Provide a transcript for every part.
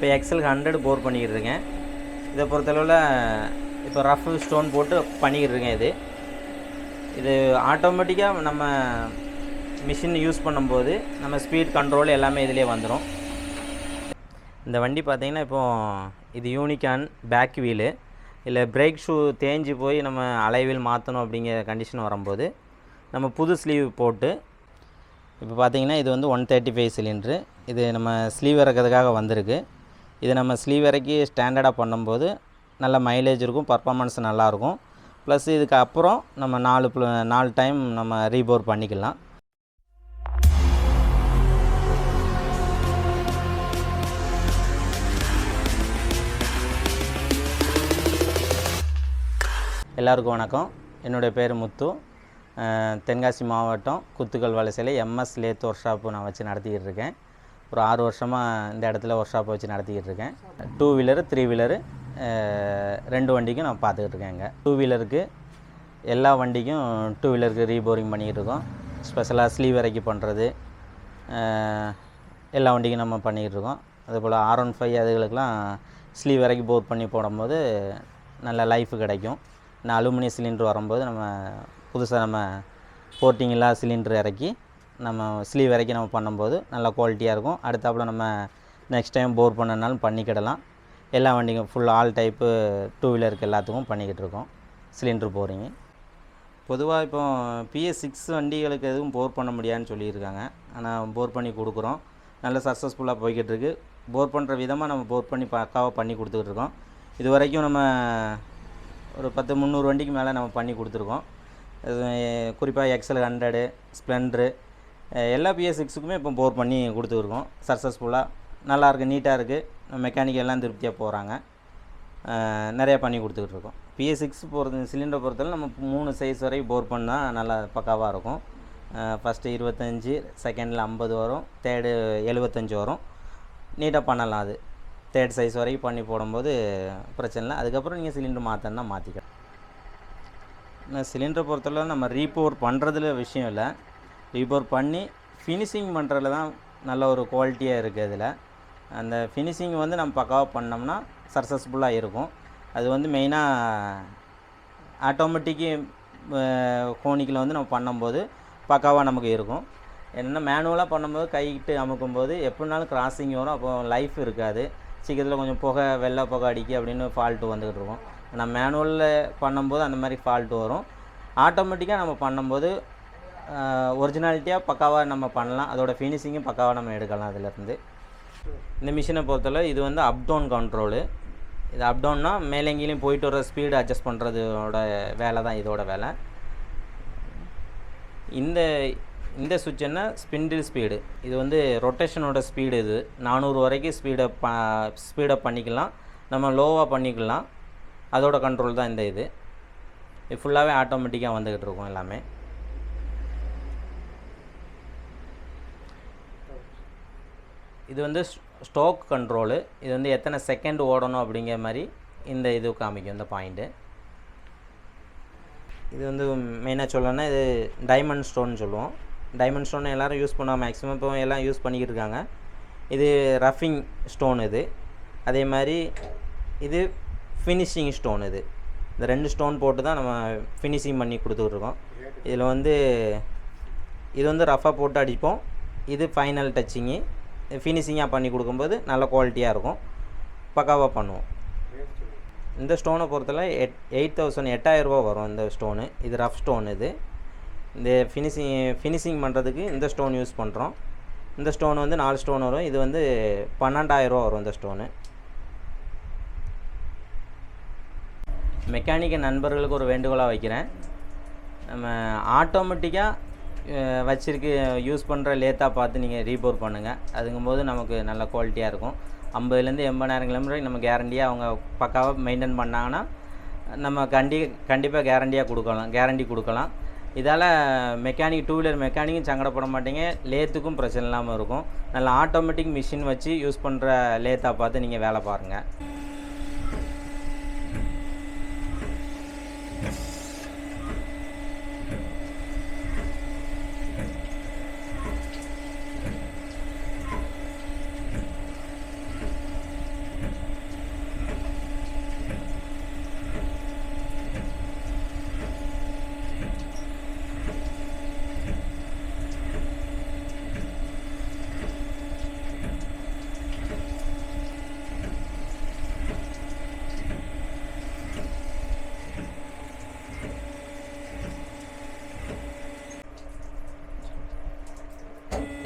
இப்போ XL hundred four பண்ணிக்கிட்டு இருக்கேன் இதை பொறுத்தளவில் இப்போ ரஃப் ஸ்டோன் போட்டு பண்ணிக்கிட்டு இருக்கேன் இது. இது ஆட்டோமேட்டிக்காக நம்ம மிஷின் யூஸ் பண்ணும்போது நம்ம ஸ்பீட் கண்ட்ரோல் எல்லாமே இதிலே வந்துடும் இந்த வண்டி பார்த்தீங்கன்னா இப்போது இது யூனிகான் பேக் வீலு இல்லை பிரேக் ஷூ தேஞ்சு போய் நம்ம அலைவில் மாற்றணும் அப்படிங்கிற கண்டிஷன் வரும்போது நம்ம புது ஸ்லீவ் போட்டு இப்போ பார்த்தீங்கன்னா இது வந்து ஒன் தேர்ட்டி ஃபைவ் சிலிண்ட்ரு இது நம்ம ஸ்லீவ் இறக்கிறதுக்காக வந்திருக்கு. இது நம்ம ஸ்லீவ் வரைக்கும் ஸ்டாண்டர்டாக பண்ணும்போது நல்ல மைலேஜ் இருக்கும் பர்ஃபாமன்ஸ் நல்லாயிருக்கும். ப்ளஸ் இதுக்கு அப்புறம் நம்ம நாலு நாலு டைம் நம்ம ரீபோர் பண்ணிக்கலாம். எல்லாருக்கும் வணக்கம். என்னுடைய பேர் முத்து. தென்காசி மாவட்டம் குத்துக்கல் வலசையில் எம்எஸ் லேத் ஒர்க் ஷாப்பு நான் வச்சு நடத்திக்கிட்டு இருக்கேன். ஒரு ஆறு வருஷமாக இந்த இடத்துல ஒர்க் ஷாப் வச்சு நடத்திக்கிட்டு இருக்கேன். டூ வீலரு த்ரீ வீலரு ரெண்டு வண்டிக்கும் நான் பார்த்துக்கிட்டு இருக்கேங்க டூ வீலருக்கு எல்லா வண்டிக்கும் டூ வீலருக்கு ரீபோரிங் பண்ணிக்கிட்டு இருக்கோம். ஸ்பெஷலாக ஸ்லீவ் இறக்கி பண்ணுறது எல்லா வண்டிக்கும் நம்ம பண்ணிக்கிட்டு இருக்கோம். அதுபோல் ஆர் ஒன் ஃபைவ் அதுகளுக்கெலாம் ஸ்லீவ் இறக்கி போர் பண்ணி போடும்போது நல்ல லைஃப் கிடைக்கும். நான் அலுமினியம் சிலிண்டர் வரும்போது நம்ம புதுசாக நம்ம போர்ட்டிங் இல்லாத சிலிண்டர் இறக்கி நம்ம ஸ்லீவ் வரைக்கும் நம்ம பண்ணும்போது நல்ல குவாலிட்டியாக இருக்கும். அடுத்தாப்பில் நம்ம நெக்ஸ்ட் டைம் போர் பண்ணனாலும் பண்ணிக்கிடலாம். எல்லா வண்டிக்கும் ஃபுல் ஆல் டைப்பு டூ வீலருக்கு எல்லாத்துக்கும் பண்ணிக்கிட்டு இருக்கோம். சிலிண்ட்ரு போகிறீங்க பொதுவாக இப்போ பிஎஸ் சிக்ஸ் வண்டிகளுக்கு எதுவும் போர் பண்ண முடியாதுன்னு சொல்லியிருக்காங்க. ஆனால் போர் பண்ணி கொடுக்குறோம். நல்ல சக்ஸஸ்ஃபுல்லாக போய்கிட்டு இருக்குது போர் பண்ணுற விதமாக நம்ம போர் பண்ணி பக்காவாக பண்ணி கொடுத்துக்கிட்டு இருக்கோம். இது வரைக்கும் நம்ம ஒரு பத்து முந்நூறு வண்டிக்கு மேலே நம்ம பண்ணி கொடுத்துருக்கோம். குறிப்பாக எக்ஸல் ஹண்ட்ரடு ஸ்ப்ளெண்ட்ரு எல்லா பிஎஸ் சிக்ஸுக்குமே இப்போ போர் பண்ணி கொடுத்துருக்கோம். சக்ஸஸ்ஃபுல்லாக நல்லாயிருக்கு நீட்டாக இருக்குது மெக்கானிக் எல்லாம் திருப்தியாக போகிறாங்க நிறையா பண்ணி கொடுத்துக்கிட்டு இருக்கோம் பிஎஸ் சிக்ஸ் போகிறது சிலிண்டர் பொறுத்தவரை நம்ம மூணு சைஸ் வரைக்கும் போர் பண்ணால் நல்லா பக்காவாக இருக்கும். ஃபஸ்ட்டு இருபத்தஞ்சி செகண்டில் ஐம்பது வரும் தேர்டு எழுபத்தஞ்சி வரும். நீட்டாக பண்ணலாம் அது. தேர்ட் சைஸ் வரைக்கும் பண்ணி போடும்போது பிரச்சனை இல்லை. அதுக்கப்புறம் நீங்கள் சிலிண்டர் மாற்றணுன்னா மாற்றிக்கலாம் சிலிண்டரை பொறுத்தளவு நம்ம ரீபோர் பண்ணுறதுல விஷயம் இல்லை. ரிப்போர் பண்ணி ஃபினிஷிங் பண்ணுறதுல தான் நல்ல ஒரு குவாலிட்டியாக இருக்குது அதில் அந்த ஃபினிஷிங் வந்து நம்ம பக்காவாக பண்ணோம்னா சக்ஸஸ்ஃபுல்லாக இருக்கும். அது வந்து மெயினாக ஆட்டோமேட்டிக்கு கோனிக்கில் வந்து நம்ம பண்ணும்போது பக்காவாக நமக்கு இருக்கும். என்னென்னா மேனுவலாக பண்ணும்போது கைக்கிட்டு அமுக்கும்போது எப்படினாலும் கிராசிங் வரும். அப்போ லைஃப் இருக்காது. சீக்கிரத்தில் கொஞ்சம் புகை வெள்ளை புகை அடிக்கி அப்படின்னு ஃபால்ட்டு வந்துக்கிட்டு இருக்கும். நம்ம மேனுவலில் பண்ணும்போது அந்த மாதிரி ஃபால்ட்டு வரும். ஆட்டோமேட்டிக்காக நம்ம பண்ணும்போது ஒரிஜினாலிட்டியாக பக்காவாக நம்ம பண்ணலாம். அதோட ஃபினிஷிங்கும் பக்காவாக நம்ம எடுக்கலாம் அதிலேருந்து. இந்த மிஷினை பொறுத்தளவு இது வந்து அப் டவுன் கண்ட்ரோலு இது அப் டவுன்னா மேலேங்கிலையும் போயிட்டு வர ஸ்பீடு அட்ஜஸ்ட் பண்ணுறதோட வேலை தான் இதோட வேலை. இந்த இந்த சுவிட்ச் என்ன? ஸ்பிண்டில் ஸ்பீடு இது வந்து ரொட்டேஷனோட ஸ்பீடு இது. நானூறு வரைக்கும் ஸ்பீடை ப ஸ்பீடப் பண்ணிக்கலாம். நம்ம லோவாக பண்ணிக்கலாம். அதோட கண்ட்ரோல் தான் இந்த இது. இது ஃபுல்லாகவே ஆட்டோமேட்டிக்காக வந்துக்கிட்டு இருக்கும் எல்லாமே. இது வந்து ஸ்டோக் கண்ட்ரோலு இது வந்து எத்தனை செகண்ட் ஓடணும் அப்படிங்கிற மாதிரி இந்த இது காமிக்கும் இந்த பாயிண்ட்டு இது வந்து மெயினாக சொல்லணும்னா இது டைமண்ட் ஸ்டோன் சொல்லுவோம். டைமண்ட் ஸ்டோன் எல்லோரும் யூஸ் பண்ணுவோம் மேக்ஸிமம் இப்போ எல்லாம் யூஸ் பண்ணிக்கிட்டு இருக்காங்க. இது ரஃபிங் ஸ்டோன் இது. அதே மாதிரி இது ஃபினிஷிங் ஸ்டோன் இது. இந்த ரெண்டு ஸ்டோன் போட்டு தான் நம்ம ஃபினிஷிங் பண்ணி கொடுத்துட்ருக்கோம் இதில் வந்து இது வந்து ரஃபாக போட்டு அடிப்போம். இது ஃபைனல் டச்சிங்கு ஃபினிஷிங்காக பண்ணி கொடுக்கும்போது நல்ல குவாலிட்டியாக இருக்கும். பக்காவாக பண்ணுவோம். இந்த ஸ்டோனை பொறுத்தவரை எட் எயிட் தௌசண்ட் எட்டாயிரரூபா வரும் இந்த ஸ்டோனு இது ரஃப் ஸ்டோன் இது. இந்த ஃபினிஷிங் ஃபினிஷிங் பண்ணுறதுக்கு இந்த ஸ்டோன் யூஸ் பண்ணுறோம் இந்த ஸ்டோன் வந்து நாலு ஸ்டோன் வரும். இது வந்து பன்னெண்டாயிரரூபா வரும் இந்த ஸ்டோனு மெக்கானிக்க நண்பர்களுக்கு ஒரு வேண்டுகோளாக வைக்கிறேன். நம்ம ஆட்டோமேட்டிக்காக வச்சிருக்கு யூஸ் பண்ணுற லேத்தாக பார்த்து நீங்கள் ரீபோர் பண்ணுங்கள் அதுங்கும்போது நமக்கு நல்ல குவாலிட்டியாக இருக்கும். ஐம்பதுலேருந்து எண்பதாயிரம் கிலோமீட்டர் நம்ம கேரண்டியாக அவங்க பக்காவாக மெயின்டைன் பண்ணாங்கன்னா நம்ம கண்டி கண்டிப்பாக கேரண்டியாக கொடுக்கலாம் கேரண்டி கொடுக்கலாம். இதால் மெக்கானிக் டூ வீலர் மெக்கானிக்கும் சங்கடப்பட மாட்டீங்க. லேத்துக்கும் பிரச்சனை இல்லாமல் இருக்கும். நல்ல ஆட்டோமேட்டிக் மிஷின் வச்சு யூஸ் பண்ணுற லேத்தாக பார்த்து நீங்கள் வேலை பாருங்கள்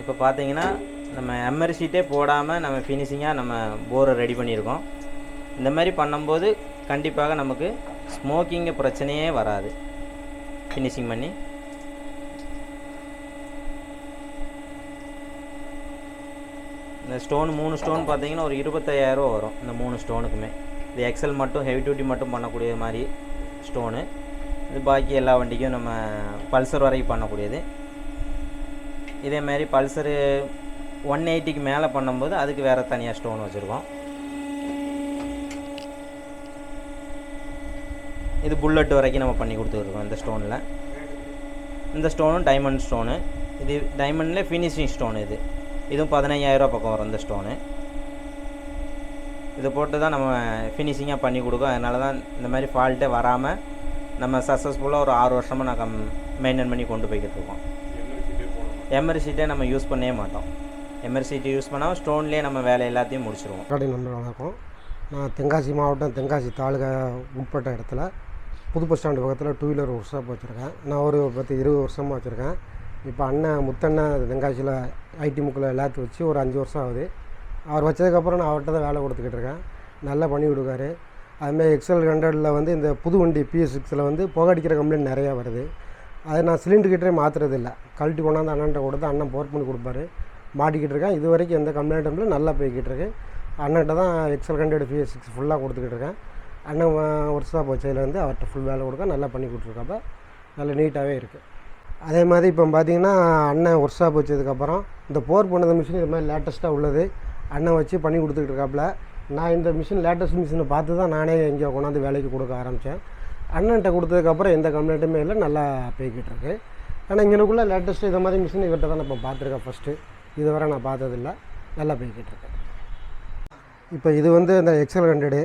இப்போ பார்த்தீங்கன்னா நம்ம எம்ஆர் ஷீட்டே போடாமல் நம்ம ஃபினிஷிங்காக நம்ம போரை ரெடி பண்ணியிருக்கோம். இந்த மாதிரி பண்ணும்போது கண்டிப்பாக நமக்கு ஸ்மோக்கிங்கு பிரச்சனையே வராது. ஃபினிஷிங் பண்ணி. இந்த ஸ்டோன் மூணு ஸ்டோன் பார்த்தீங்கன்னா ஒரு இருபத்தையாயிரரூவா வரும். இந்த மூணு ஸ்டோனுக்குமே இது எக்ஸல் மட்டும் ஹெவி டியூட்டி மட்டும் பண்ணக்கூடிய மாதிரி ஸ்டோனு இது பாக்கி எல்லா வண்டிக்கும் நம்ம பல்சர் வரைக்கும் பண்ணக்கூடியது. இதே மாதிரி பல்சரு ஒன் எயிட்டிக்கு மேலே பண்ணும்போது அதுக்கு வேறு தனியாக ஸ்டோன் வச்சுருக்கோம். இது புல்லட் வரைக்கும் நம்ம பண்ணி கொடுத்துருக்கோம் இந்த ஸ்டோனில் இந்த ஸ்டோனும் டைமண்ட் ஸ்டோனு இது டைமண்டில் ஃபினிஷிங் ஸ்டோன் இது. இதுவும் பதினையாயிரரூவா பக்கம் வரும் இந்த ஸ்டோனு இதை போட்டு தான் நம்ம ஃபினிஷிங்காக பண்ணி கொடுக்கோம். அதனால தான் இந்த மாதிரி ஃபால்ட்டே வராமல் நம்ம சக்ஸஸ்ஃபுல்லாக ஒரு ஆறு வருஷமாக நாங்கள் மெயின்டைன் பண்ணி கொண்டு போய்கிட்டு இருக்கோம். எம்ஆர் சீட்டே நம்ம யூஸ் பண்ணவே மாட்டோம். எம்ஆர் சீட்டு யூஸ் பண்ணாமல் ஸ்டோன்லேயே நம்ம வேலை எல்லாத்தையும் முடிச்சிருவோம். கடை நண்பர் வணக்கம் நான் தென்காசி மாவட்டம் தென்காசி தாலுகா உட்பட்ட இடத்துல புது பஸ் ஸ்டாண்டு பக்கத்தில் டூ வீலர் ஒர்க் ஷாப் வச்சுருக்கேன். நான் ஒரு பத்து இருபது வருஷமாக வச்சுருக்கேன். இப்போ அண்ணன் முத்தண்ணன் தென்காசியில் ஐடி முக்கில் எல்லாத்தையும் வச்சு ஒரு அஞ்சு வருஷம் ஆகுது. அவர் வச்சதுக்கப்புறம் நான் அவர்கிட்ட தான் வேலை கொடுத்துக்கிட்டு இருக்கேன். நல்லா பண்ணி கொடுக்காரு. அதுமாதிரி எக்ஸல் ஹண்ட்ரடில் வந்து இந்த புது வண்டி பிஎஸ் சிக்ஸில் வந்து புகை அடிக்கிற கம்ப்ளைண்ட் நிறையா வருது. அதை நான் சிலிண்டர் கிட்டே மாற்றுறது இல்லை கழட்டி கொண்டாந்து அண்ணன்ட்ட கொடுத்து அண்ணன் போர் பண்ணி கொடுப்பாரு. மாட்டிக்கிட்டு இருக்கேன். இது வரைக்கும் எந்த கம்ப்ளைண்ட்டும் இல்லை. நல்லா போய்கிட்டு இருக்கு. அண்ணன்ட்ட தான் எக்ஸல் ஹண்ட்ரட் பிஎஸ் சிக்ஸ் ஃபுல்லாக கொடுத்துக்கிட்டு இருக்கேன். அண்ணன் ஒர்க் போச்சதுலேருந்து வச்சதுலேருந்து அவர்கிட்ட ஃபுல் வேலை கொடுக்க நல்லா பண்ணி கொடுத்துருக்கப்ப நல்ல நீட்டாகவே இருக்குது அதே மாதிரி இப்போ பார்த்தீங்கன்னா அண்ணன் ஒர்க் ஷாப் வச்சதுக்கப்புறம் இந்த போர் பண்ணது மிஷின் இது மாதிரி லேட்டஸ்ட்டாக உள்ளது. அண்ணன் வச்சு பண்ணி கொடுத்துக்கிட்டு இருக்காப்புல நான் இந்த மிஷின் லேட்டஸ்ட் மிஷினை பார்த்து தான் நானே இங்கே கொண்டாந்து வேலைக்கு கொடுக்க ஆரம்பித்தேன் அண்ணன்ட்ட கொடுத்ததுக்கப்புறம் எந்த கம்ப்ளைண்ட்டுமே இல்லை நல்லா போய்கிட்டு இருக்கு ஆனால் இங்கனுக்குள்ளே லேட்டஸ்ட்டு இதை மாதிரி மிஷின் இவர்கிட்ட தான் இப்போ பார்த்துருக்கேன் ஃபஸ்ட்டு இதுவரை நான் பார்த்ததில்ல. நல்லா போய்கிட்டு இருக்கேன் இப்போ இது வந்து இந்த எக்ஸல் ஹண்ட்ரடு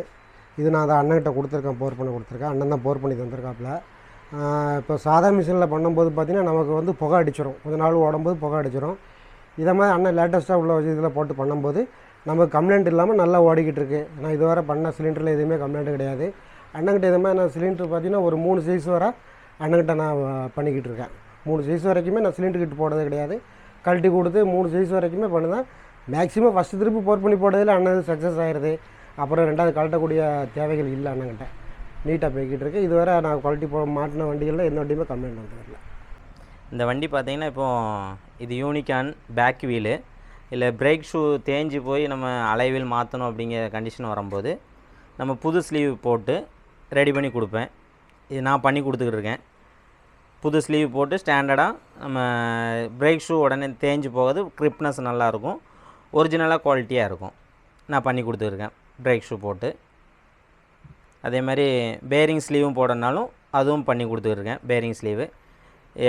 இது நான் அதை அண்ணன்கிட்ட கொடுத்துருக்கேன் போர் பண்ணி கொடுத்துருக்கேன். அண்ணன் தான் போர் பண்ணி தந்திருக்காப்புல. இப்போ சாதா மிஷினில் பண்ணும்போது பார்த்திங்கன்னா நமக்கு வந்து புகை அடிச்சிடும் கொஞ்ச நாள் ஓடும்போது புகை அடிச்சிடும் இதை மாதிரி அண்ணன் லேட்டஸ்ட்டாக உள்ள இதில் போட்டு பண்ணும்போது நமக்கு கம்ப்ளைண்ட் இல்லாமல் நல்லா ஓடிக்கிட்டு இருக்குது நான் இதுவரை பண்ண சிலிண்டரில் எதுவுமே கம்ப்ளைண்ட் கிடையாது. அண்ணன்கிட்ட இது மாதிரி நான் சிலிண்டர் பார்த்தீங்கன்னா ஒரு மூணு சைஸ் வர அண்ணன்கிட்ட நான் பண்ணிக்கிட்டு இருக்கேன். மூணு சைஸ் வரைக்குமே நான் சிலிண்டர் கிட்டு போடுறது கிடையாது. கழட்டி கொடுத்து மூணு சைஸ் வரைக்குமே பண்ணுதான் மேக்ஸிமம் ஃபஸ்ட்டு திருப்பி போர் பண்ணி போடுறதில் அண்ணன் சக்ஸஸ் ஆகிடுது அப்புறம் ரெண்டாவது கழட்டக்கூடிய தேவைகள் இல்லை அண்ணங்கிட்ட நீட்டாக போய்கிட்டு இருக்கு. இதுவரை நான் குவாலிட்டி போ மாட்டின வண்டிகளில் எந்த வண்டியுமே கம்ப்ளைண்ட் வந்து வரல இந்த வண்டி பார்த்தீங்கன்னா இப்போது இது யூனிகான் பேக் வீலு இல்லை பிரேக் ஷூ தேஞ்சு போய் நம்ம அலைவில் மாற்றணும் அப்படிங்கிற கண்டிஷன் வரும்போது நம்ம புது ஸ்லீவ் போட்டு ரெடி பண்ணி கொடுப்பேன். இது நான் பண்ணி கொடுத்துக்கிட்டு இருக்கேன் புது ஸ்லீவ் போட்டு ஸ்டாண்டர்டாக நம்ம பிரேக் ஷூ உடனே தேஞ்சு போகாது க்ரிப்னஸ் நல்லாயிருக்கும். ஒரிஜினலாக குவாலிட்டியாக இருக்கும். நான் பண்ணி கொடுத்துருக்கேன் பிரேக் ஷூ போட்டு. அதே மாதிரி பேரிங் ஸ்லீவும் போடனாலும் அதுவும் பண்ணி கொடுத்துருக்கேன் பேரிங் ஸ்லீவு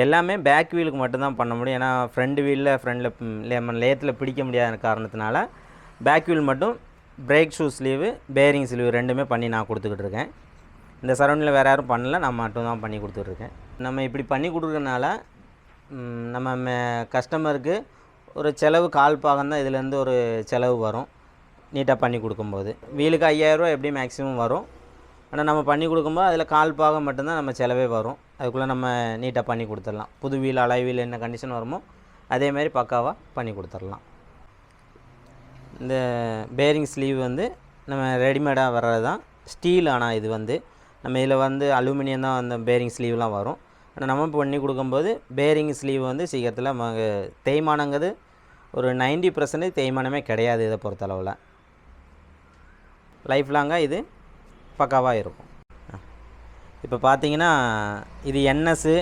எல்லாமே பேக் வீலுக்கு மட்டும்தான் பண்ண முடியும். ஏன்னா ஃப்ரண்ட் வீலில் ஃப்ரண்டில் லேத்தில் பிடிக்க முடியாத காரணத்தினால பேக் வீல் மட்டும் brake shoe sleeve bearing sleeve ரெண்டுமே பண்ணி நான் கொடுத்துக்கிட்டு இருக்கேன் இந்த சரௌண்டிங்கில் வேறு யாரும் பண்ணல நான் மட்டும்தான் பண்ணி கொடுத்துட்ருக்கேன். நம்ம இப்படி பண்ணி கொடுக்குறதுனால நம்ம கஸ்டமருக்கு ஒரு செலவு கால் பாகம் தான் இதுலேருந்து ஒரு செலவு வரும் நீட்டாக பண்ணி கொடுக்கும்போது. வீலுக்கு ஐயாயிரரூவா எப்படி மேக்ஸிமம் வரும் ஆனால் நம்ம பண்ணி கொடுக்கும்போது அதில் கால் பாகம் மட்டும்தான் நம்ம செலவே வரும். அதுக்குள்ளே நம்ம நீட்டாக பண்ணி கொடுத்துடலாம். புது வீல் அலை வீல் என்ன கண்டிஷன் வருமோ அதேமாதிரி பக்காவாக பண்ணி கொடுத்துடலாம். இந்த பேரிங் ஸ்லீவ் வந்து நம்ம ரெடிமேடாக வர்றது தான் ஸ்டீல் ஆனால் இது வந்து நம்ம இதில் வந்து அலுமினியம் தான் அந்த பேரிங் ஸ்லீவ்லாம் வரும். ஆனால் நம்ம பண்ணி கொடுக்கும்போது பேரிங் ஸ்லீவ் வந்து சீக்கிரத்தில் நமக்கு தேய்மானங்கிறது ஒரு 90% பர்சன்டேஜ் தேய்மானமே கிடையாது இதை பொறுத்தளவில். லைஃப் லாங்காக இது பக்காவாக இருக்கும். இப்போ பார்த்தீங்கன்னா இது என்எஸ்ஸு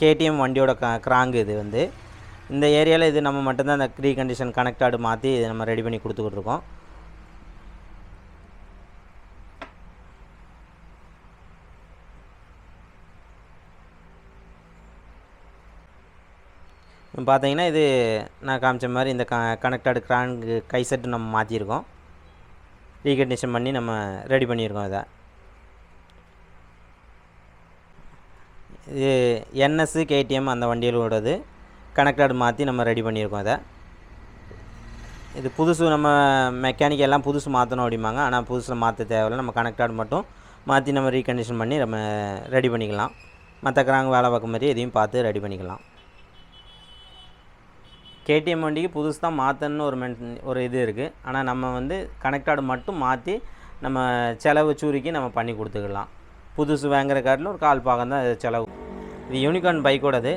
கேடிஎம் வண்டியோட க கிராங்கு இது வந்து. இந்த ஏரியாவில் இது நம்ம மட்டும்தான் அந்த க்ரீ கண்டிஷன் கனெக்டாடு மாற்றி நம்ம ரெடி பண்ணி கொடுத்துக்கிட்டு இருக்கோம். பார்த்தீங்கன்னா இது நான் காமிச்ச மாதிரி இந்த க கனெக்டட் கிராங்கு கை செட்டு நம்ம மாற்றிருக்கோம் ரீகண்டிஷன் பண்ணி நம்ம ரெடி பண்ணியிருக்கோம் இதை. இது என்எஸ்ஸு கேடிஎம் அந்த வண்டிகளோடது கனெக்டட் மாற்றி நம்ம ரெடி பண்ணியிருக்கோம் இதை. இது புதுசு நம்ம மெக்கானிக் எல்லாம் புதுசு மாற்றணும் அப்படிம்பாங்க. ஆனால் புதுசில் மாற்ற தேவையில்ல. நம்ம கனெக்டட் மட்டும் மாற்றி நம்ம ரீகண்டிஷன் பண்ணி நம்ம ரெடி பண்ணிக்கலாம். மற்ற கிராங்க வேலை பார்க்க மாதிரி எதையும் பார்த்து ரெடி பண்ணிக்கலாம். கேடிஎம் வண்டிக்கு புதுசு தான் மாற்றணும்னு ஒரு மென் ஒரு இது இருக்குது ஆனால் நம்ம வந்து கனெக்டாடு மட்டும் மாற்றி நம்ம செலவு சூரிக்கு நம்ம பண்ணி கொடுத்துக்கலாம். புதுசு வாங்குற காட்டில் ஒரு கால் பாகம் தான் செலவு. இது யூனிகார்ன் பைக்கோடது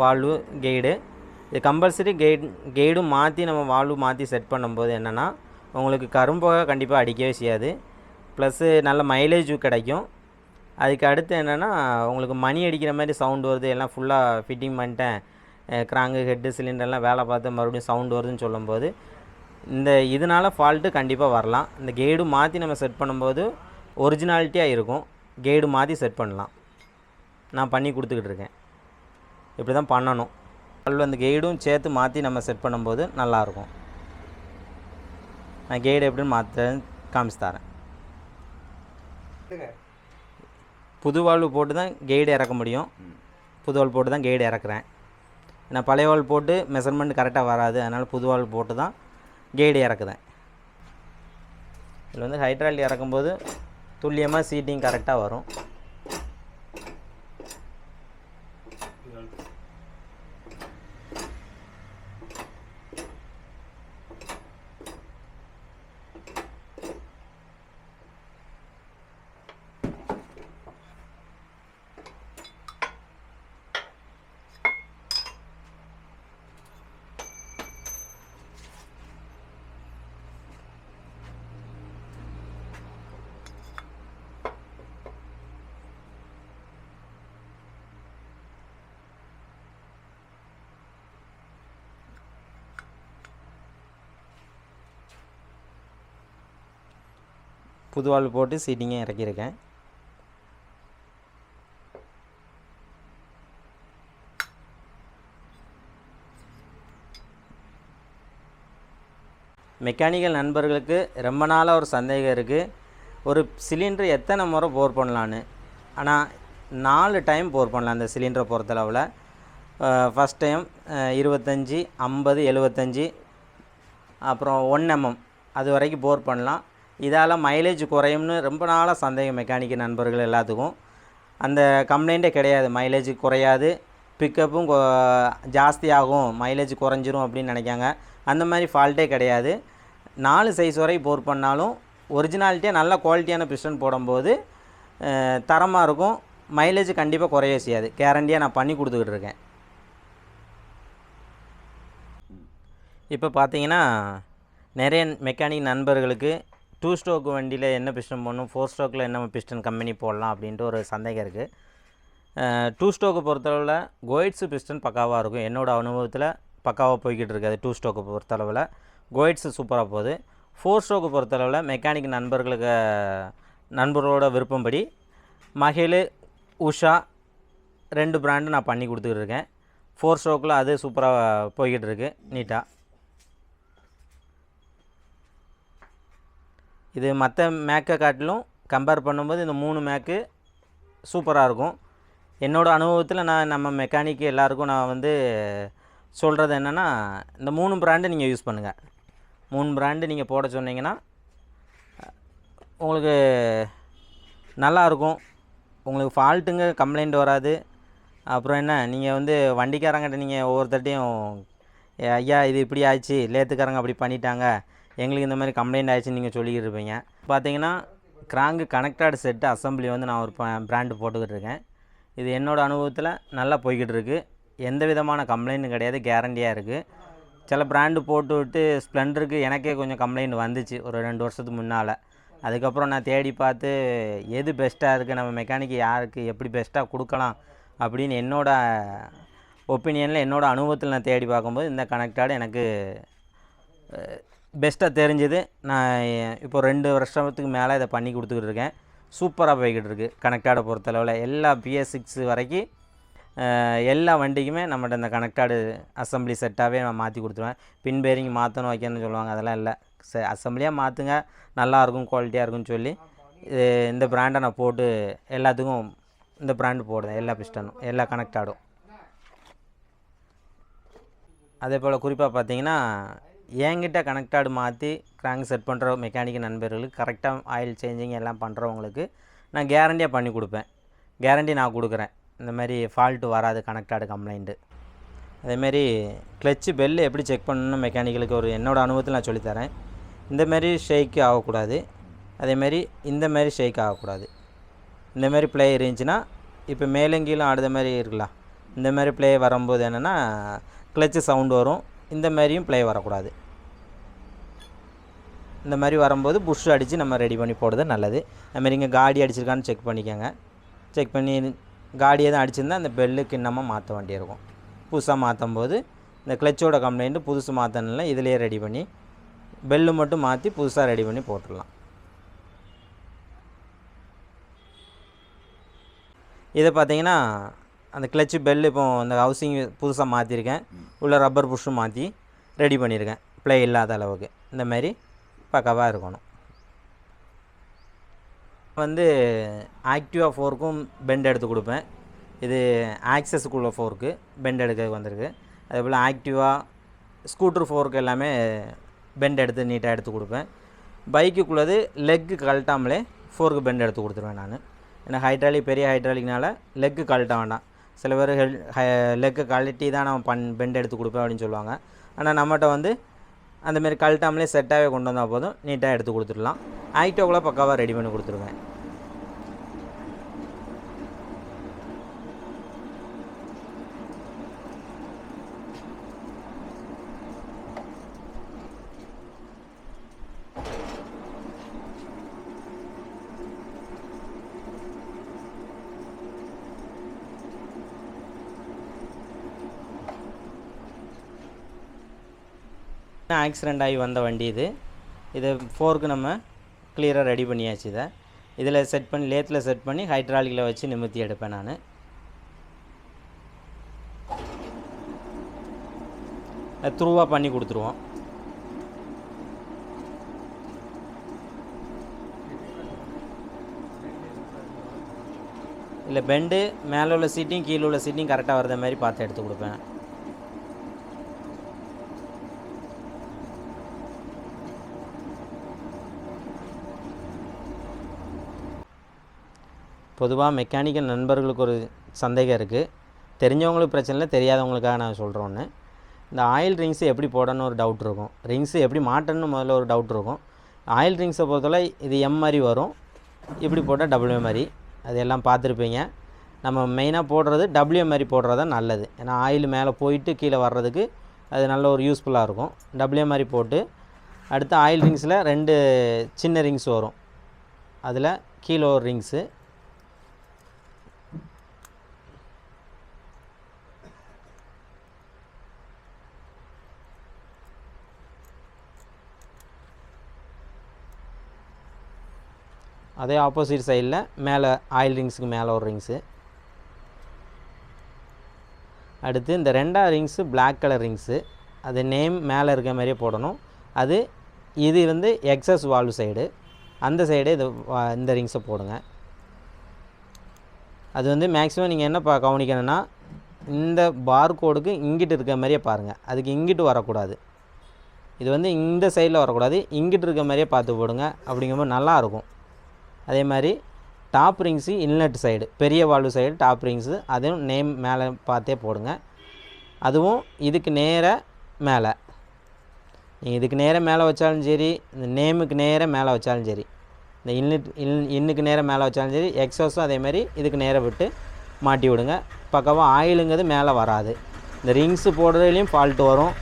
வால்வு கெய்டு இது கம்பல்சரி கெய்ட் கெய்டும் மாற்றி நம்ம வால்வு மாற்றி செட் பண்ணும்போது என்னென்னா உங்களுக்கு கரும்புகை கண்டிப்பாக அடிக்கவே செய்யாது. ப்ளஸ்ஸு நல்ல மைலேஜும் கிடைக்கும். அதுக்கு அடுத்து என்னென்னா உங்களுக்கு மணி அடிக்கிற மாதிரி சவுண்டு வருது. எல்லாம் ஃபுல்லாக ஃபிட்டிங் பண்ணிட்டேன். கிராங்கு ஹெட்டு சிலிண்டர்லாம் வேலை பார்த்து மறுபடியும் சவுண்டு வருதுன்னு சொல்லும்போது இந்த இதனால் ஃபால்ட்டு கண்டிப்பாக வரலாம். இந்த கெய்டு மாற்றி நம்ம செட் பண்ணும்போது ஒரிஜினாலிட்டியாக இருக்கும். கெய்டு மாற்றி செட் பண்ணலாம். நான் பண்ணி கொடுத்துக்கிட்டு இருக்கேன். இப்படி தான் பண்ணணும் அதில் அந்த கெய்டும் சேர்த்து மாற்றி நம்ம செட் பண்ணும்போது நல்லாயிருக்கும் நான் கெய்டு எப்படின்னு மாற்ற காமிச்சு தரேன். புது வால்வு போட்டு தான் கெய்டு இறக்க முடியும். புது வால்வு போட்டு தான் கெய்டு இறக்குறேன். நான் பழைய வால் போட்டு மெஷர்மெண்ட் கரெக்டாக வராது. அதனால் புது வால் போட்டு தான் கெய்டு இறக்குதேன். இதில் வந்து ஹைட்ராலி இறக்கும்போது துல்லியமாக சீட்டிங் கரெக்டாக வரும். புது வால்வு போட்டு சீட்டிங்கே இறக்கியிருக்கேன். மெக்கானிக்கல் நண்பர்களுக்கு ரொம்ப நாளாக ஒரு சந்தேகம் இருக்குது ஒரு சிலிண்டர் எத்தனை முறை போர் பண்ணலான்னு? ஆனால் நாலு டைம் போர் பண்ணலாம் அந்த சிலிண்டரை பொறுத்தளவில். ஃபஸ்ட் டைம் இருபத்தஞ்சி ஐம்பது எழுபத்தஞ்சி அப்புறம் ஒன் எம்எம் அது வரைக்கும் போர் பண்ணலாம். இதால் மைலேஜ் குறையும்னு ரொம்ப நாளாக சந்தேகம் மெக்கானிக் நண்பர்கள் எல்லாத்துக்கும். அந்த கம்ப்ளைண்ட்டே கிடையாது. மைலேஜ் குறையாது. பிக்கப்பும் ஜாஸ்தி ஆகும் மைலேஜ் குறைஞ்சிரும் அப்படின்னு நினைக்காங்க. அந்த மாதிரி ஃபால்ட்டே கிடையாது. நாலு சைஸ் வரை போர் பண்ணாலும் ஒரிஜினாலிட்டியாக நல்ல குவாலிட்டியான பிஸ்டன் போடும்போது தரமாக இருக்கும். மைலேஜ் கண்டிப்பாக குறைய செய்யாது. கேரண்டியாக நான் பண்ணி கொடுத்துக்கிட்டு இருக்கேன். இப்போ பார்த்தீங்கன்னா நிறைய மெக்கானிக் நண்பர்களுக்கு டூ ஸ்ட்ரோக் வண்டியில் என்ன பிஸ்டன் போடணும்? ஃபோர் ஸ்ட்ரோக்கில் என்ன பிஸ்டன் கம்பெனி போடலாம் அப்படின்ட்டு ஒரு சந்தேகம் இருக்குது டூ ஸ்ட்ரோக்கை பொறுத்தளவில் கோயிட்ஸு பிஸ்டன் பக்காவாக இருக்கும். என்னோடய அனுபவத்தில் பக்காவாக போய்கிட்டு இருக்காது டூ ஸ்ட்ரோக்கை பொறுத்தளவில். கோயிட்ஸு சூப்பராக போகுது. ஃபோர் ஸ்ட்ரோக்கை பொறுத்தளவில் மெக்கானிக் நண்பர்களுக்கு நண்பர்களோட விருப்பம்படி மகிழ் உஷா ரெண்டு பிராண்டு நான் பண்ணி கொடுத்துக்கிட்டு இருக்கேன். ஃபோர் ஸ்ட்ரோக்கில் அது சூப்பராக போய்கிட்டு இருக்குது நீட்டாக இது மற்ற மேக்கை காட்டிலும் கம்பேர் பண்ணும்போது இந்த மூணு மேக்கு சூப்பராக இருக்கும். என்னோடய அனுபவத்தில் நான் நம்ம மெக்கானிக் எல்லாருக்கும் நான் வந்து சொல்கிறது என்னென்னா இந்த மூணு பிராண்டு நீங்கள் யூஸ் பண்ணுங்கள் மூணு பிராண்டு நீங்கள் போட சொன்னீங்கன்னா உங்களுக்கு நல்லாயிருக்கும் உங்களுக்கு ஃபால்ட்டுங்க கம்ப்ளைண்ட் வராது. அப்புறம் என்ன நீங்கள் வந்து வண்டிக்காரங்கிட்ட நீங்கள் ஒவ்வொருத்தட்டையும் ஐயா இது இப்படி ஆச்சு லேத்துக்காரங்க அப்படி பண்ணிட்டாங்க. எங்களுக்கு இந்த மாதிரி கம்ப்ளைண்ட் ஆயிடுச்சுன்னு நீங்கள் சொல்லிக்கிட்டு இருப்பீங்க. பார்த்தீங்கன்னா கிராங்கு கனெக்டட் செட்டு அசம்பிளி வந்து நான் ஒரு பிராண்டு போட்டுக்கிட்டு இருக்கேன். இது என்னோடய அனுபவத்தில் நல்லா போய்கிட்டு இருக்குது எந்த விதமான கம்ப்ளைண்ட்டும் கிடையாது கேரண்டியாக இருக்குது சில பிராண்டு போட்டு விட்டு ஸ்ப்ளெண்டருக்கு எனக்கே கொஞ்சம் கம்ப்ளைண்ட் வந்துச்சு ஒரு ரெண்டு வருஷத்துக்கு முன்னால். அதுக்கப்புறம் நான் தேடி பார்த்து எது பெஸ்ட்டாக இருக்குது நம்ம மெக்கானிக் யாருக்கு எப்படி பெஸ்ட்டாக கொடுக்கலாம் அப்படின்னு என்னோடய ஒப்பீனியனில் என்னோடய அனுபவத்தில் நான் தேடி பார்க்கும்போது இந்த கனெக்டாடு எனக்கு பெஸ்ட்டாக தெரிஞ்சது. நான் இப்போ ரெண்டு வருஷத்துக்கு மேலே இதை பண்ணி கொடுத்துக்கிட்டு இருக்கேன் சூப்பராக போய்கிட்டு இருக்குது கனெக்டாடை பொறுத்தளவில் எல்லா பிஎஸ் சிக்ஸ் வரைக்கும் எல்லா வண்டிக்குமே நம்மகிட்ட இந்த கனெக்டாடு அசம்பிளி செட்டாகவே நான் மாற்றி கொடுத்துருவேன். பின் பேரிங் மாற்றணும் வைக்கணும்னு சொல்லுவாங்க. அதெல்லாம் இல்லை. ச அசம்பிளியாக மாற்றுங்க. நல்லாயிருக்கும் குவாலிட்டியாக இருக்கும்னு சொல்லி இது இந்த பிராண்டை நான் போட்டு எல்லாத்துக்கும் இந்த பிராண்டு போடுவேன் எல்லா பிஸ்டனும் எல்லா கனெக்டாடும் அதே போல் குறிப்பாக பார்த்தீங்கன்னா என்கிட்ட கனெக்டாடு மாற்றி கிராங்க் செட் பண்ணுற மெக்கானிக் நண்பர்களுக்கு கரெக்டாக ஆயில் சேஞ்சிங் எல்லாம் பண்ணுறவங்களுக்கு நான் கேரண்டியாக பண்ணி கொடுப்பேன். கேரண்டி நான் கொடுக்குறேன். இந்த மாதிரி ஃபால்ட்டு வராது கனெக்டாடு கம்ப்ளைண்ட்டு அதேமாரி கிளச்சு பெல் எப்படி செக் பண்ணணும் மெக்கானிக்கலுக்கு ஒரு என்னோடய அனுபவத்தில் நான் சொல்லித்தரேன். இந்தமாரி ஷேக்கு ஆகக்கூடாது. அதேமாரி இந்தமாரி ஷேக் ஆகக்கூடாது. இந்தமாரி ப்ளே இருந்துச்சுன்னா இப்போ மேலும் கீழும் ஆடுத மாதிரி இருக்கலாம் இந்தமாரி பிளே ப்ளே வரும்போது என்னென்னா கிளச்சு சவுண்டு வரும். இந்த மாதிரியும் ப்ளே வரக்கூடாது. இந்த மாதிரி வரும்போது புஷ் அடித்து நம்ம ரெடி பண்ணி போடுறது நல்லது. அதுமாரி இங்கே காடி அடிச்சிருக்கான்னு செக் பண்ணிக்கோங்க. செக் பண்ணி காடி எதுவும் அடிச்சிருந்தால் அந்த பெல்லு கிண்ணமாக மாற்ற வேண்டியிருக்கும் புதுசாக மாற்றும் போது இந்த கிளச்சோட கம்ப்ளைண்ட்டு புதுசு மாற்றணும்ல இதிலேயே ரெடி பண்ணி பெல்லு மட்டும் மாற்றி புதுசாக ரெடி பண்ணி போட்டுடலாம். இதை பார்த்தீங்கன்னா அந்த கிளச்சு பெல் இப்போ அந்த ஹவுசிங் புதுசாக மாற்றிருக்கேன் உள்ள ரப்பர் புஷ்ஷும் மாற்றி ரெடி பண்ணியிருக்கேன் ப்ளே இல்லாத அளவுக்கு. இந்த மாதிரி பக்காவாக இருக்கணும். வந்து ஆக்டிவா ஃபோர்க்கும் பெண்ட் எடுத்து கொடுப்பேன். இது ஆக்சஸுக்குள்ள ஃபோர்க்கு பெண்ட் எடுக்க வந்திருக்கு. அதே போல் ஆக்டிவா ஸ்கூட்ரு ஃபோர்க்கு எல்லாமே பெண்ட் எடுத்து நீட்டாக எடுத்து கொடுப்பேன். பைக்குக்குள்ளது லெக்கு கழட்டாமலே ஃபோர்க்கு பெண்ட் எடுத்து கொடுத்துருவேன் நான். ஏன்னா ஹைட்ராலிக் பெரிய ஹைட்ராலிக்னால லெக்கு கழட்ட வேண்டாம். சில பேர் ஹெல் லெக்கு கழட்டி தான் நான் பண் பெண்ட் எடுத்து கொடுப்பேன் அப்படின்னு சொல்லுவாங்க. ஆனால் நம்மகிட்ட வந்து அந்தமாரி கழட்டாமலே செட்டாகவே கொண்டு வந்தால் போதும். நீட்டாக எடுத்து கொடுத்துடலாம். ஆக்டோக்குள்ளே பக்காவாக ரெடி பண்ணி கொடுத்துருவேன். ஆக்சிடெண்ட் ஆகி வந்த வண்டி இது. இது ஃபோர்க்கு நம்ம கிளியராக ரெடி பண்ணியாச்சு இதை. இதில் செட் பண்ணி லேத்தில் செட் பண்ணி ஹைட்ராலிக்கில் வச்சு நிமித்தி எடுப்பேன் நான். த்ரூவாக பண்ணி கொடுத்துருவோம். இல்லை பெண்டு மேலே உள்ள சீட்டையும் கீழே உள்ள சீட்டையும் கரெக்டாக வரத மாதிரி பார்த்து எடுத்து கொடுப்பேன். பொதுவாக மெக்கானிக்கல் நண்பர்களுக்கு ஒரு சந்தேகம் இருக்குது தெரிஞ்சவங்களுக்கு பிரச்சனை இல்லை தெரியாதவங்களுக்காக நான் சொல்கிறோன்னு இந்த ஆயில் ரிங்ஸு எப்படி போடணும்னு ஒரு டவுட் இருக்கும். ரிங்ஸு எப்படி மாட்டணும்னு முதல்ல ஒரு டவுட் இருக்கும். ஆயில் ரிங்ஸை பொறுத்தவரை இது எம் மாதிரி வரும். இப்படி போட்டால் டபுள்யூ மாதிரி. அது எல்லாம் பார்த்துருப்பீங்க. நம்ம மெயினாக போடுறது டபுள்யூ மாதிரி போடுறது தான் நல்லது. ஏன்னா ஆயில் மேலே போயிட்டு கீழே வர்றதுக்கு அது நல்ல ஒரு யூஸ்ஃபுல்லாக இருக்கும். டபுள்யூ மாதிரி போட்டு அடுத்து ஆயில் ரிங்ஸில் ரெண்டு சின்ன ரிங்ஸ் வரும். அதில் கீழே ஒரு ரிங்ஸு அதே ஆப்போசிட் சைடில் மேலே ஆயில் ரிங்ஸுக்கு மேலே ஒரு ரிங்ஸு அடுத்து இந்த ரெண்டாவது ரிங்ஸு பிளாக் கலர் ரிங்ஸு அது நேம் மேலே இருக்க மாதிரியே போடணும். அது இது வந்து எக்ஸஸ் வால்வ் சைடு அந்த சைடு இது வா- இந்த ரிங்ஸை போடுங்க. அது வந்து மேக்ஸிமம் நீங்கள் என்ன பா கவனிக்கணும்னா இந்த பார் கோடுக்கு இங்கிட்டு இருக்க மாதிரியே பாருங்கள் அதுக்கு இங்கிட்டு வரக்கூடாது. இது வந்து இந்த சைடில் வரக்கூடாது. இங்கிட்டு இருக்க மாதிரியே பார்த்து போடுங்க. அப்படிங்கும்போது நல்லா இருக்கும். அதே மாதிரி டாப் ரிங்ஸு இன்லெட் சைடு பெரிய வால்வு சைடு டாப் ரிங்ஸு அதுவும் நேம் மேலே பார்த்தே போடுங்க. அதுவும் இதுக்கு நேர மேலே. நீங்கள் இதுக்கு நேராக மேலே வச்சாலும் சரி இந்த நேமுக்கு நேராக மேலே வச்சாலும் சரி இந்த இன்லெட் இன் இன்னுக்கு நேராக மேலே வச்சாலும் சரி எக்ஸாஸும் அதே மாதிரி இதுக்கு நேராக விட்டு மாட்டி விடுங்க. பக்கமாக ஆயிலுங்கிறது மேலே வராது. இந்த ரிங்ஸு போடுறதுலேயும் ஃபால்ட்டு வரும்.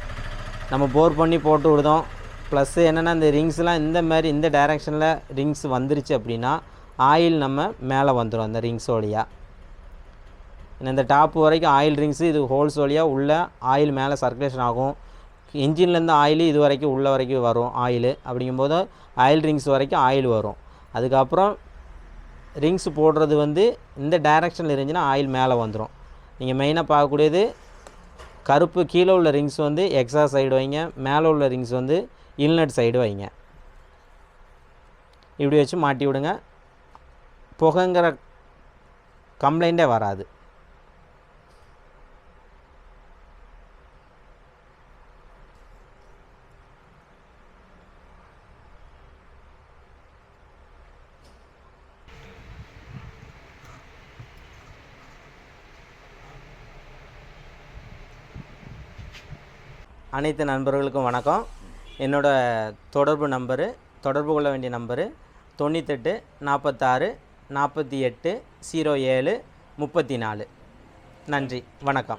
நம்ம போர் பண்ணி போட்டு விடுதோம். ப்ளஸ்ஸு என்னென்னா இந்த ரிங்ஸ்லாம் இந்த மாதிரி இந்த டைரெக்ஷனில் ரிங்ஸ் வந்துருச்சு அப்படின்னா ஆயில் நம்ம மேலே வந்துடும் அந்த ரிங்ஸ் வழியாக இந்த டாப் வரைக்கும் ஆயில் ரிங்ஸு இது ஹோல்ஸ் வழியாக உள்ள ஆயில் மேலே சர்க்குலேஷன் ஆகும். இன்ஜின்லேருந்து ஆயில் இது வரைக்கும் உள்ள வரைக்கும் வரும் ஆயில் அப்படிங்கும்போது ஆயில் ரிங்ஸ் வரைக்கும் ஆயில் வரும். அதுக்கப்புறம் ரிங்ஸ் போடுறது வந்து இந்த டைரெக்ஷனில் இருந்துச்சுன்னா ஆயில் மேலே வந்துடும் நீங்கள் மெயினாக பார்க்கக்கூடியது கருப்பு கீழே உள்ள ரிங்ஸ் வந்து எக்ஸா சைடு வைங்க மேலே உள்ள ரிங்ஸ் வந்து இன்லெட் சைடு வைங்க. இப்படி வச்சு மாட்டி விடுங்க. புகைங்கிற கம்ப்ளைண்ட்டே வராது. அனைத்து நண்பர்களுக்கும் வணக்கம். என்னோடய தொடர்பு நம்பரு தொடர்பு கொள்ள வேண்டிய நம்பரு தொண்ணூத்தெட்டு நாற்பத்தாறு நாற்பத்தி எட்டு ஜீரோ ஏழு முப்பத்தி நாலு. நன்றி வணக்கம்.